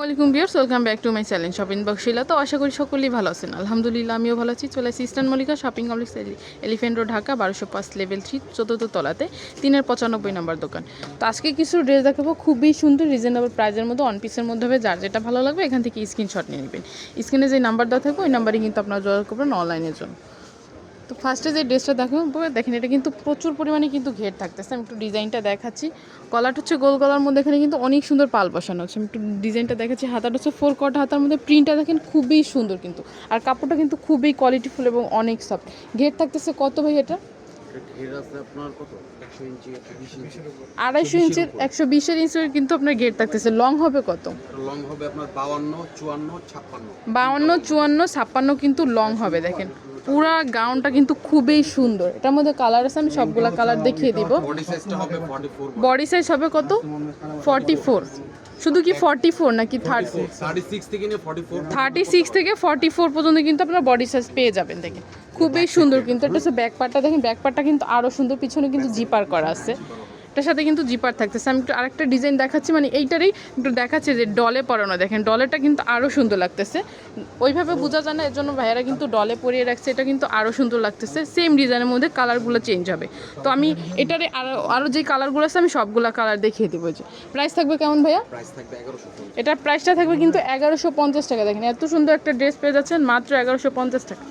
Welcome bears welcome back to my challenge shopping বক্সিলা তো আশা করি সকলেই ভালো আছেন। আলহামদুলিল্লাহ, আমিও ভালো আছি। চলে আসি Eastern Mallika shopping complex Elephant Road Dhaka বারোশো পাঁচ লেভেল থ্রি চতুর্থ তলাতে, তিনের পঁচানব্বই নম্বর দোকান। তো আজকে কিছু ড্রেস দেখাবো, খুবই সুন্দর রিজনেবল প্রাইজের মধ্যে ওয়ান পিসের মধ্যে হবে, যার যেটা ভালো লাগবে, এখান থেকে স্ক্রিনশট নিয়ে নেবেন। স্ক্রিনে যে নাম্বার দেওয়া থাকবে, ওই নাম্বারে কিন্তু আপনারা যোগাযোগ করবেন অনলাইনের জন্য। তো ফার্স্টে যে ড্রেসটা দেখো দেখেন এটা কিন্তু প্রচুর পরিমাণে কিন্তু ঘের থাকতেছে। আমি একটু ডিজাইনটা দেখাচ্ছি। কলারটা হচ্ছে গোল গলার মধ্যে এখানে কিন্তু অনেক সুন্দর পাল বসানো হচ্ছে আমি একটু ডিজাইনটা দেখাচ্ছি। হাতাটা হচ্ছে ফোর কট হাতার মধ্যে। প্রিন্টটা দেখেন খুবই সুন্দর কিন্তু। আর কাপড়টা কিন্তু খুবই কোয়ালিটিফুল এবং অনেক সফট ঘের থাকতেছে কত ভাই এটা? আড়াইশো ইঞ্চের একশো বিশের ইঞ্চের কিন্তু আপনার ঘের থাকতেছে। লং হবে কত? লং হবে আপনার বাউান্ন চুয়ান্ন ছাপ্পান্ন। বাউন্ন চুয়ান্ন ছাপ্পান্ন কিন্তু লং হবে দেখেন। পুরা গাউনটা কিন্তু খুবই সুন্দর। এটার মধ্যে কালার আছে আমি সবগুলা কালার দেখিয়ে দিব। বডি সাইজ হবে কত? ফর্টি ফোর শুধু কি ফর্টি ফোর নাকি থার্টি সিক্স থেকে ফর্টি ফোর পর্যন্ত। কিন্তু আপনার বডি সাইজ পেয়ে যাবেন দেখেন খুবই সুন্দর কিন্তু এটা হচ্ছে ব্যাক পার্টটা দেখেন ব্যাক পার্টটা কিন্তু আরও সুন্দর পিছনে কিন্তু জিপার করা আছে। এটার সাথে কিন্তু জিপার থাকতেছে। আমি একটু আরেকটা ডিজাইন দেখাচ্ছি মানে এইটারই একটু দেখাচ্ছে যে ডলে পরানো। দেখেন ডলেটা কিন্তু আরও সুন্দর লাগতেছে। ওইভাবে বোঝা যায় না এর জন্য ভাইয়েরা কিন্তু ডলে পরিয়ে রাখছে। এটা কিন্তু আরও সুন্দর লাগতেছে। সেম ডিজাইনের মধ্যে কালারগুলো চেঞ্জ হবে। তো আমি এটারে আরও আরও যে কালারগুলো আছে আমি সবগুলো কালার দেখিয়ে দেবো যে। প্রাইস থাকবে কেমন ভাইয়া? প্রাইস থাকবে এগারোশো এটার প্রাইসটা থাকবে কিন্তু এগারোশো পঞ্চাশ টাকা। দেখেন এত সুন্দর একটা ড্রেস পেয়ে যাচ্ছেন মাত্র এগারোশো পঞ্চাশ টাকা।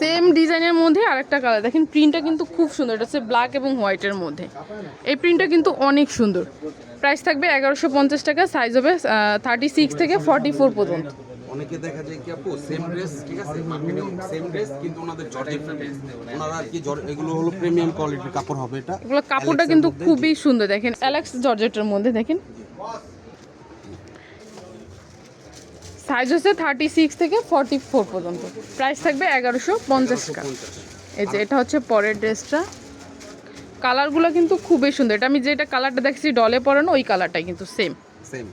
সেম ডিজাইনের মধ্যে আরেকটা কালার দেখেন প্রিন্টটা কিন্তু খুব সুন্দর। এটা হচ্ছে ব্ল্যাক এবং হোয়াইটের মধ্যে। এই প্রিন্টটা কিন্তু অনেক সুন্দর। প্রাইস থাকবে এগারোশো পঞ্চাশ টাকা। সাইজ হবে থার্টি সিক্স থেকে ফর্টি ফোর পর্যন্ত। অনেকে দেখা যায় কি আপু সেম ড্রেস ঠিক আছে? মার্কেটে সেম ড্রেস কিন্তু ওনাদের জর্জেট ড্রেস ওনারা আর কি এগুলো হলো প্রিমিয়াম কোয়ালিটির কাপড় হবে এটা। এগুলো কাপড়টা কিন্তু খুবই সুন্দর। দেখেন অ্যালেক্স জর্জেটের মধ্যে দেখেন। সাইজ হচ্ছে থার্টি সিক্স থেকে ফর্টি ফোর পর্যন্ত। প্রাইস থাকবে এগারোশো পঞ্চাশ টাকা। এই যে এটা হচ্ছে পরের ড্রেসটা। কালারগুলো কিন্তু খুবই সুন্দর। এটা আমি যেটা কালারটা দেখছি ডলে পরানো ওই কালারটাই কিন্তু সেম সেম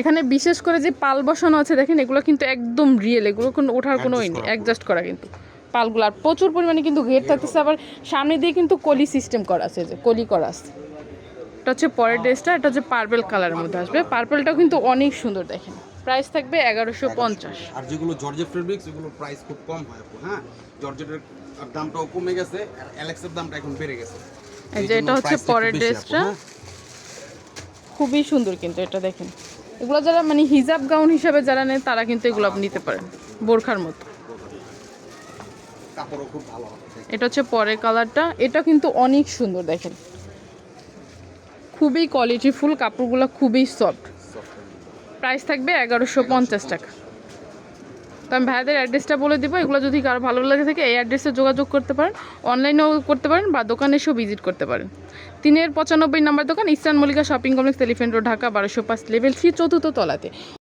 এখানে বিশেষ করে যে পাল বসানো আছে দেখেন এগুলো কিন্তু একদম রিয়েল এগুলো কোনো ওঠার কোনো Adjust করা অ্যাডজাস্ট করা কিন্তু। পালগুলো আর প্রচুর পরিমাণে কিন্তু ঘের থাকতেছে আবার সামনে দিয়ে কিন্তু কলি সিস্টেম করা আছে যে কলি করা আছে। এটা হচ্ছে পরের ড্রেসটা এটা হচ্ছে পার্পেল কালারের মধ্যে আসবে। পার্পেলটাও কিন্তু অনেক সুন্দর দেখেন। প্রাইস থাকবে এগারোশো পঞ্চাশ। আর যেগুলো জর্জেট ফেব্রিক্স এগুলো প্রাইস খুব কম হয় আপু হ্যাঁ? জর্জেটের দামটাও কমে গেছে আর অ্যালেক্সের দামটা এখন বেড়ে গেছে। এই যে এটা হচ্ছে পরের ড্রেসটা। হ্যাঁ? খুবই সুন্দর কিন্তু এটা দেখেন। এগুলো যারা মানে হিজাব গাউন হিসাবে যারা নেয় তারা কিন্তু এগুলো আপনি নিতে পারেন বোরখার মতো। কাপড়ও খুব ভালো এটা হচ্ছে পরের কালারটা। এটা কিন্তু অনেক সুন্দর দেখেন। খুবই কোয়ালিটিফুল কাপড়গুলো খুবই সফট প্রাইস থাকবে এগারোশো পঞ্চাশ টাকা। তো আমি ভাইদের অ্যাড্রেসটা বলে দিব, এগুলো যদি কারও ভালো লাগে থাকে এই অ্যাড্রেসে যোগাযোগ করতে পারেন অনলাইনেও করতে পারেন বা দোকানে এসেও ভিজিট করতে পারেন। তিনের পঁচানব্বই নাম্বার দোকান, Eastern Mallika shopping complex Elephant Road, Dhaka, বারোশো পাঁচ লেভেল থ্রি চতুর্থ তলাতে।